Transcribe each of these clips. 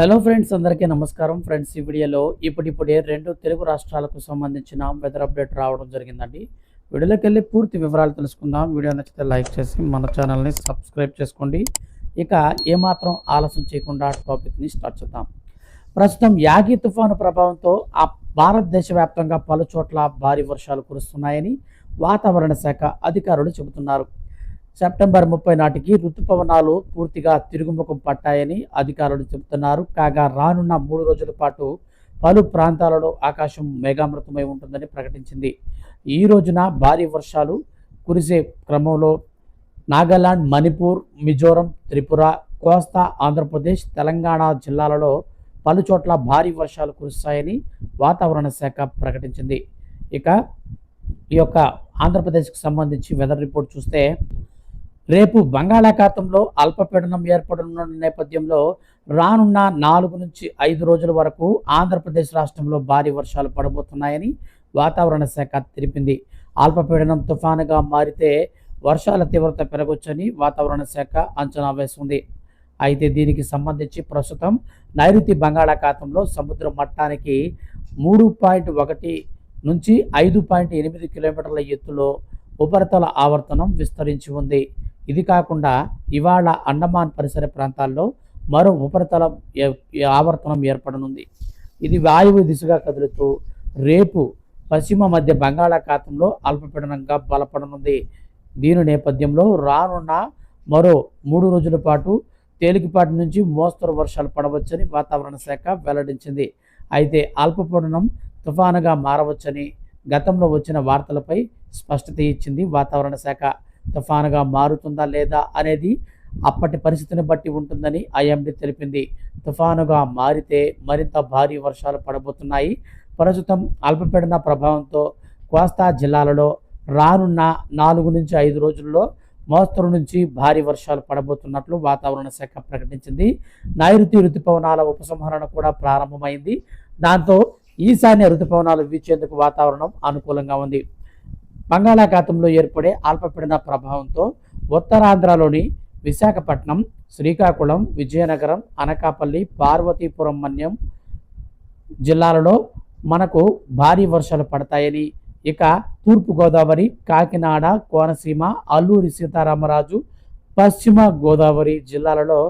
Hello friends అందరికీ నమస్కారం. Friends ఈ వీడియోలో ఇప్పుడిప్పుడే రెండు తెలుగు రాష్ట్రాలకు సంబంధించిన వెదర్ అప్డేట్ రావడం జరిగిందండి. వీడియోలోకి వెళ్ళి పూర్తి వివరాలు తెలుసుకుందాం. వీడియో నచ్చితే లైక్ చేసి మన ఛానల్ని సబ్స్క్రైబ్ చేసుకోండి. ఇక ఏమాత్రం ఆలస్యం చేయకుండా టాపిక్ని స్టార్ట్ చేద్దాం. ప్రస్తుతం యాగి తుఫాను ప్రభావంతో ఆ భారతదేశ వ్యాప్తంగా పలు చోట్ల భారీ వర్షాలు కురుస్తున్నాయని వాతావరణ శాఖ అధికారులు చెబుతున్నారు. సెప్టెంబర్ ముప్పై నాటికి ఋతుపవనాలు పూర్తిగా తిరుగుముఖం పట్టాయని అధికారులు చెబుతున్నారు. కాగా రానున్న మూడు రోజుల పాటు పలు ప్రాంతాలలో ఆకాశం మేఘామృతమై ఉంటుందని ప్రకటించింది. ఈ రోజున భారీ వర్షాలు కురిసే క్రమంలో నాగాలాండ్ మణిపూర్ మిజోరం త్రిపుర కోస్తా ఆంధ్రప్రదేశ్ తెలంగాణ జిల్లాలలో పలు చోట్ల భారీ వర్షాలు కురుస్తాయని వాతావరణ శాఖ ప్రకటించింది. ఇక ఈ యొక్క ఆంధ్రప్రదేశ్కి సంబంధించి వెదర్ రిపోర్ట్ చూస్తే రేపు బంగాళాఖాతంలో అల్పపీడనం ఏర్పడనున్న నేపథ్యంలో రానున్న నాలుగు నుంచి ఐదు రోజుల వరకు ఆంధ్రప్రదేశ్ రాష్ట్రంలో భారీ వర్షాలు పడబోతున్నాయని వాతావరణ శాఖ తెలిపింది. అల్పపీడనం తుఫానుగా మారితే వర్షాల తీవ్రత పెరగొచ్చని వాతావరణ శాఖ అంచనా వేస్తుంది అయితే దీనికి సంబంధించి ప్రస్తుతం నైరుతి బంగాళాఖాతంలో సముద్ర మట్టానికి మూడు పాయింట్ ఒకటి నుంచి ఐదు పాయింట్ ఎనిమిది కిలోమీటర్ల ఎత్తులో ఉపరితల ఆవర్తనం విస్తరించి ఉంది. ఇది కాకుండా ఇవాళ అండమాన్ పరిసర ప్రాంతాల్లో మరో ఉపరితల ఆవర్తనం ఏర్పడనుంది. ఇది వాయువు దిశగా కదులుతూ రేపు పశ్చిమ మధ్య బంగాళాఖాతంలో అల్పపీడనంగా బలపడనుంది. దీని నేపథ్యంలో రానున్న మరో మూడు రోజుల పాటు తేలికపాటి నుంచి మోస్తరు వర్షాలు పడవచ్చని వాతావరణ శాఖ వెల్లడించింది. అయితే అల్పపీడనం తుఫానుగా మారవచ్చని గతంలో వచ్చిన వార్తలపై స్పష్టత ఇచ్చింది వాతావరణ శాఖ. తుఫానుగా మారుతుందా లేదా అనేది అప్పటి పరిస్థితిని బట్టి ఉంటుందని ఐఎండీ తెలిపింది. తుఫానుగా మారితే మరింత భారీ వర్షాలు పడబోతున్నాయి. ప్రస్తుతం అల్పపీడన ప్రభావంతో కోస్తా జిల్లాలలో రానున్న నాలుగు నుంచి ఐదు రోజుల్లో మోస్తరు నుంచి భారీ వర్షాలు పడబోతున్నట్లు వాతావరణ శాఖ ప్రకటించింది. నైరుతి ఋతుపవనాల ఉపసంహరణ కూడా ప్రారంభమైంది. దాంతో ఈశాన్య ఋతుపవనాలు వీచేందుకు వాతావరణం అనుకూలంగా ఉంది. బంగాళాఖాతంలో ఏర్పడే అల్పపీడన ప్రభావంతో ఉత్తరాంధ్రలోని విశాఖపట్నం శ్రీకాకుళం విజయనగరం అనకాపల్లి పార్వతీపురం మన్యం జిల్లాలలో మనకు భారీ వర్షాలు పడతాయని. ఇక తూర్పుగోదావరి కాకినాడ కోనసీమ అల్లూరి సీతారామరాజు పశ్చిమ గోదావరి జిల్లాలలో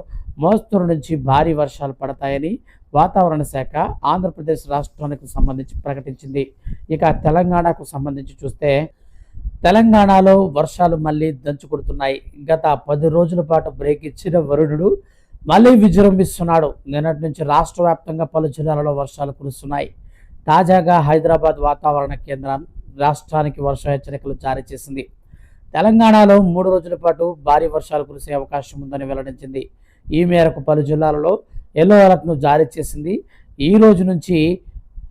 మోస్తరు నుంచి భారీ వర్షాలు పడతాయని వాతావరణ శాఖ ఆంధ్రప్రదేశ్ రాష్ట్రానికి సంబంధించి ప్రకటించింది. ఇక తెలంగాణకు సంబంధించి చూస్తే తెలంగాణలో వర్షాలు మళ్ళీ దంచుకొడుతున్నాయి గత పది రోజుల పాటు బ్రేక్ ఇచ్చిన వరుణుడు మళ్ళీ విజృంభిస్తున్నాడు. నిన్నటి నుంచి రాష్ట్ర వ్యాప్తంగా పలు జిల్లాలలో వర్షాలు కురుస్తున్నాయి. తాజాగా హైదరాబాద్ వాతావరణ కేంద్రం రాష్ట్రానికి వర్ష హెచ్చరికలు జారీ చేసింది. తెలంగాణలో మూడు రోజుల పాటు భారీ వర్షాలు కురిసే అవకాశం ఉందని వెల్లడించింది. ఈ మేరకు పలు జిల్లాలలో ఎల్లో అలర్ట్ను జారీ చేసింది. ఈ రోజు నుంచి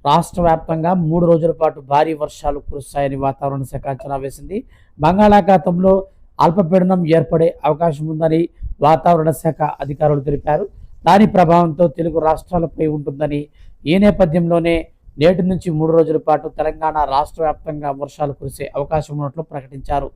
రాష్ట్ర వ్యాప్తంగా మూడు రోజుల పాటు భారీ వర్షాలు కురుస్తాయని వాతావరణ శాఖ అంచనా వేసింది. బంగాళాఖాతంలో అల్పపీడనం ఏర్పడే అవకాశం ఉందని వాతావరణ శాఖ అధికారులు తెలిపారు. దాని ప్రభావంతో తెలుగు రాష్ట్రాలపై ఉంటుందని ఈ నేపథ్యంలోనే నేటి నుంచి మూడు రోజుల పాటు తెలంగాణ రాష్ట్ర వ్యాప్తంగా వర్షాలు కురిసే అవకాశం ఉన్నట్లు ప్రకటించారు.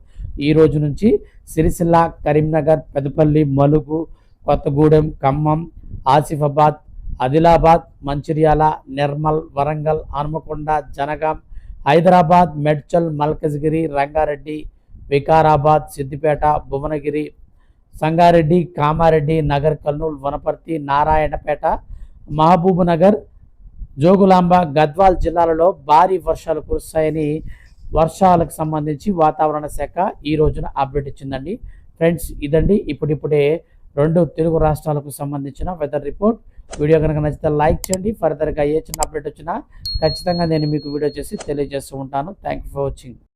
ఈ రోజు నుంచి సిరిసిల్ల కరీంనగర్ పెదపల్లి మలుగు కొత్తగూడెం ఖమ్మం ఆసిఫాబాద్ ఆదిలాబాద్ మంచిర్యాల నిర్మల్ వరంగల్ హనుమకొండ జనగాం హైదరాబాద్ మెడ్చల్ మల్కజ్గిరి రంగారెడ్డి వికారాబాద్ సిద్దిపేట భువనగిరి సంగారెడ్డి కామారెడ్డి నగర్ కర్నూలు వనపర్తి నారాయణపేట మహబూబ్నగర్ జోగులాంబ గద్వాల్ జిల్లాలలో భారీ వర్షాలు కురుస్తాయని వర్షాలకు సంబంధించి వాతావరణ శాఖ ఈ రోజున అప్డేట్ ఇచ్చిందండి. ఫ్రెండ్స్ ఇదండి. ఇప్పుడిప్పుడే రెండు తెలుగు రాష్ట్రాలకు సంబంధించిన వెదర్ రిపోర్ట్ వీడియో కనుక నచ్చితే లైక్ చేయండి. ఫర్దర్గా ఏ చిన్న అప్డేట్ వచ్చినా ఖచ్చితంగా నేను మీకు వీడియో చేసి తెలియజేస్తూ ఉంటాను. Thank you for watching